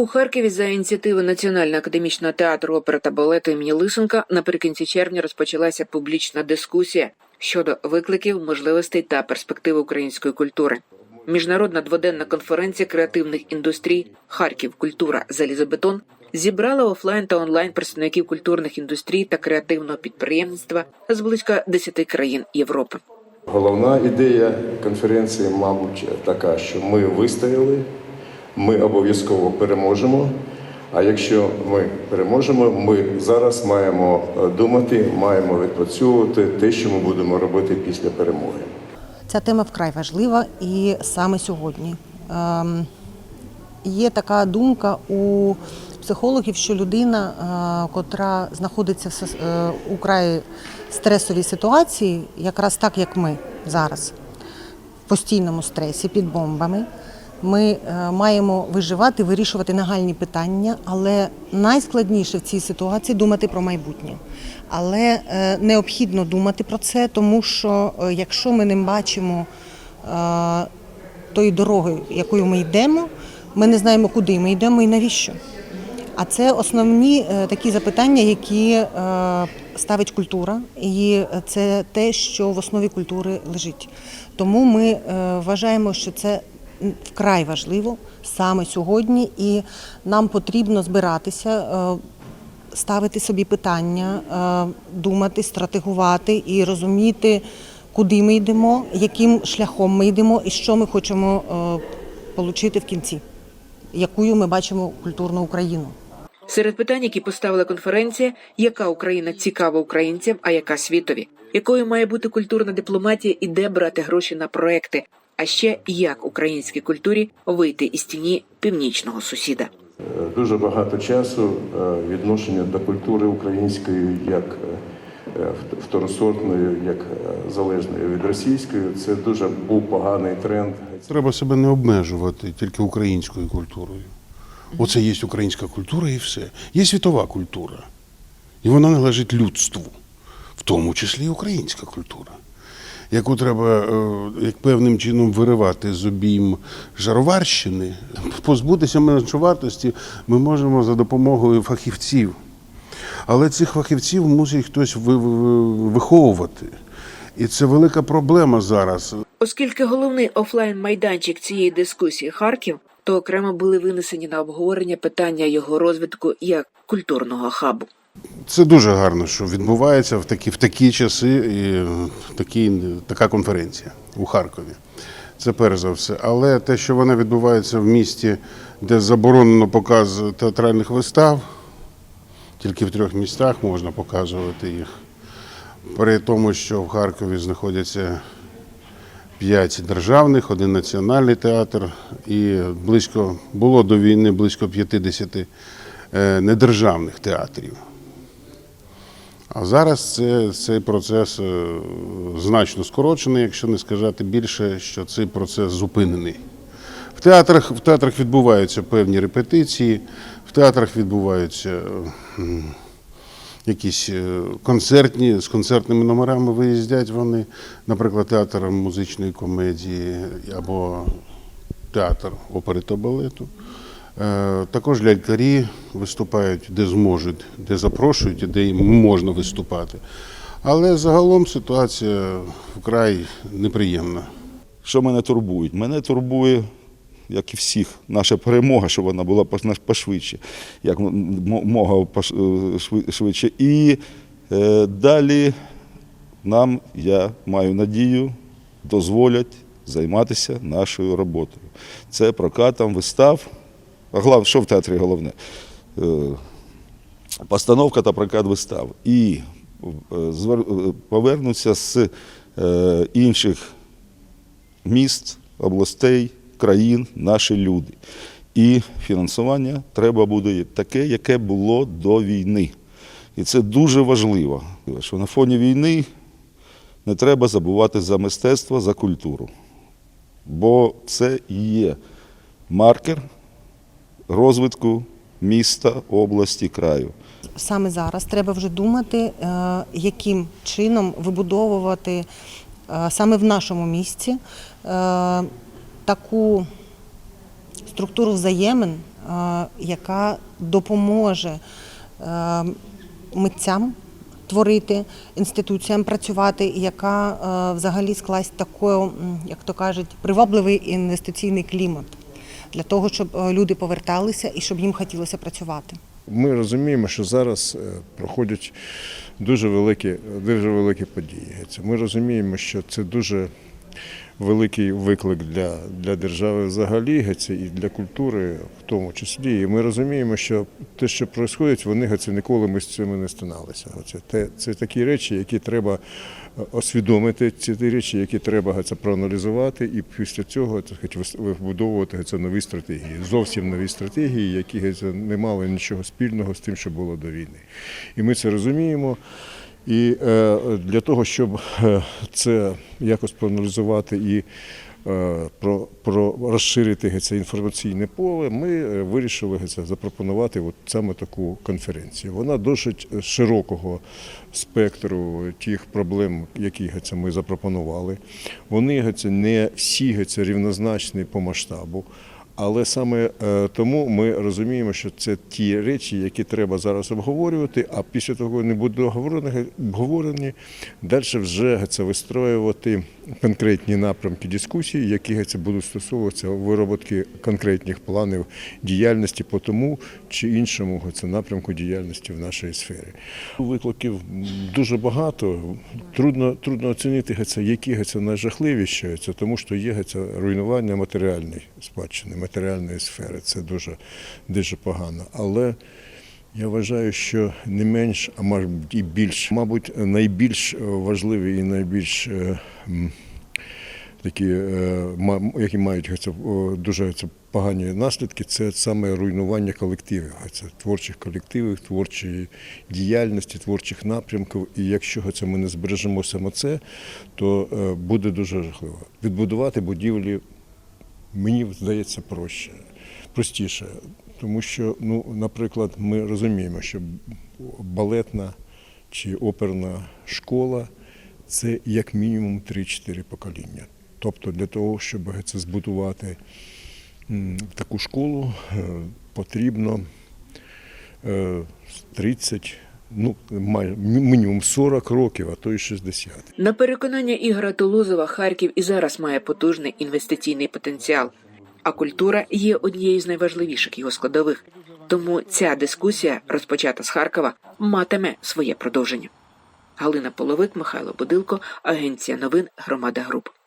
У Харкові за ініціативи Національного академічного театру опери та балету імені Лисенка наприкінці червня розпочалася публічна дискусія щодо викликів, можливостей та перспектив української культури. Міжнародна дводенна конференція креативних індустрій Харків Культура Залізобетон зібрала офлайн та онлайн представників культурних індустрій та креативного підприємництва з близько 10 країн Європи. Головна ідея конференції, мабуть, така, що ми вистояли, ми обов'язково переможемо. А якщо ми переможемо, ми зараз маємо е, думати, маємо відпрацьовувати те, що ми будемо робити після перемоги. Ця тема вкрай важлива і саме сьогодні. Ем, Є така думка у психологів, що людина, е, котра знаходиться е, у край стресовій ситуації, якраз так як ми зараз, в постійному стресі під бомбами, ми е, маємо виживати, вирішувати нагальні питання, але найскладніше в цій ситуації думати про майбутнє. Але е, необхідно думати про це, тому що е, якщо ми не бачимо тої дороги, якою ми йдемо, ми не знаємо, куди ми йдемо і навіщо. А це основні такі запитання, які ставить культура, і це те, що в основі культури лежить. Тому ми вважаємо, що це вкрай важливо саме сьогодні, і нам потрібно збиратися. е, ставити собі питання, е, думати, стратегувати і розуміти, куди ми йдемо, яким шляхом ми йдемо і що ми хочемо е, отримати в кінці, якою ми бачимо культурну Україну. Серед питань, які поставила конференція, яка Україна цікава українцям, а яка світові, якою має бути культурна дипломатія і де брати гроші на проекти, а ще як українській культурі вийти із тіні північного сусіда. Е, Дуже багато часу е, відношення до культури української як е, второсортної, як залежної від російської. Це дуже був поганий тренд. Треба себе не обмежувати тільки українською культурою. Оце є українська культура і все. Є світова культура. І вона належить людству, в тому числі і українська культура, яку треба е, як певним чином виривати з обійм жароварщини, позбутися меншовартості ми можемо за допомогою фахівців. Але цих фахівців мусить хтось ви- ви- виховувати. І це велика проблема зараз. Оскільки головний офлайн майданчик цієї дискусії Харків, то окремо були винесені на обговорення питання його розвитку як культурного хабу. Це дуже гарно, що відбувається в такі, в такі часи і такі, така конференція у Харкові. Це перш за все. Але те, що вона відбувається в місті, де заборонено показ театральних вистав, тільки в трьох містах можна показувати їх. При тому, що в Харкові знаходяться п'ять державних, один національний театр і близько було до війни близько 50 е, недержавних театрів. А зараз це, цей процес е, значно скорочений, якщо не сказати більше, що цей процес зупинений. В театрах, в театрах відбуваються певні репетиції, в театрах відбуваються якісь е, концертні, з концертними номерами виїздять вони, наприклад, театр музичної комедії або театр опери та балету. Е, Також лялькарі виступають де зможуть, де запрошують і де їм можна виступати. Але загалом ситуація вкрай неприємна. Що мене турбує? Мене турбує, як і всіх, наша перемога, щоб вона була пошвидше, як мога е, шви- швидше. І е, далі нам, я маю надію, дозволять займатися нашою роботою. Це прокатом вистав. Глав, що в театрі головне? Е, постановка та прокат вистав. І звер- е, повернуться з інших міст, областей, країн, наші люди. І фінансування треба буде таке, яке було до війни. І це дуже важливо, що на фоні війни не треба забувати за мистецтво, за культуру. Бо це є маркер розвитку міста, області, краю. Саме зараз треба вже думати, е, яким чином вибудовувати е, саме в нашому місці е, таку структуру взаємин яка допоможе митцям творити, інституціям працювати, яка взагалі скласть такою, як то кажуть, привабливий інвестиційний клімат для того, щоб е, люди поверталися і щоб їм хотілося працювати. Ми розуміємо, що зараз е, проходять дуже великі, дуже великі події. Ми розуміємо, що це дуже великий виклик для, для держави взагалі, геться, і для культури в тому числі. І ми розуміємо, що те, що відбувається, вони геться, ніколи ми з цим не стиналися. Те, це такі речі, які треба е, освідомити, ці ті речі, які треба геться, проаналізувати, і після цього вис- вибудовувати геться, нові стратегії. Зовсім нові стратегії, які геться, не мали нічого спільного з тим, що було до війни. І ми це розуміємо. І е, для того, щоб е, це якось проаналізувати і е, про, про розширити це інформаційне поле, ми вирішили це, запропонувати от саме таку конференцію. Вона досить широкого спектру тих проблем, які це, ми запропонували. Вони це, не всі це, рівнозначні по масштабу. Але саме е, тому ми розуміємо, що це ті речі, які треба зараз обговорювати, а після того, не будуть обговорені далі вже це вистроювати конкретні напрямки дискусії, які це будуть стосовуватися вироботки конкретних планів діяльності по тому чи іншому це напрямку діяльності в нашій сфері. Викликів дуже багато. Трудно, трудно оцінити це, які це найжахливіші, тому що є це руйнування матеріальної спадщини, матеріальної сфери. Це дуже, дуже погано. Але я вважаю, що не менш, а мабуть і більш, мабуть, найбільш важливі і найбільш е, такі, е, ма- які мають дуже це, погані наслідки, це саме руйнування колективів, це творчих колективів, творчої діяльності, творчих напрямків. І якщо це ми не збережемо саме це, то е, буде дуже жахливо. Відбудувати будівлі мені здається проще, простіше. Тому що, ну, наприклад, ми розуміємо, що балетна чи оперна школа це як мінімум 3-4 покоління. Тобто для того, щоб це збудувати таку школу, е, потрібно е, 30, ну, май- мінімум 40 років, а то й 60. На переконання Ігора Тулузова, Харків і зараз має потужний інвестиційний потенціал. А культура є однією з найважливіших його складових. Тому ця дискусія, розпочата з Харкова, матиме своє продовження. Галина Половик, Михайло Будилко, Агенція новин Громада Груп.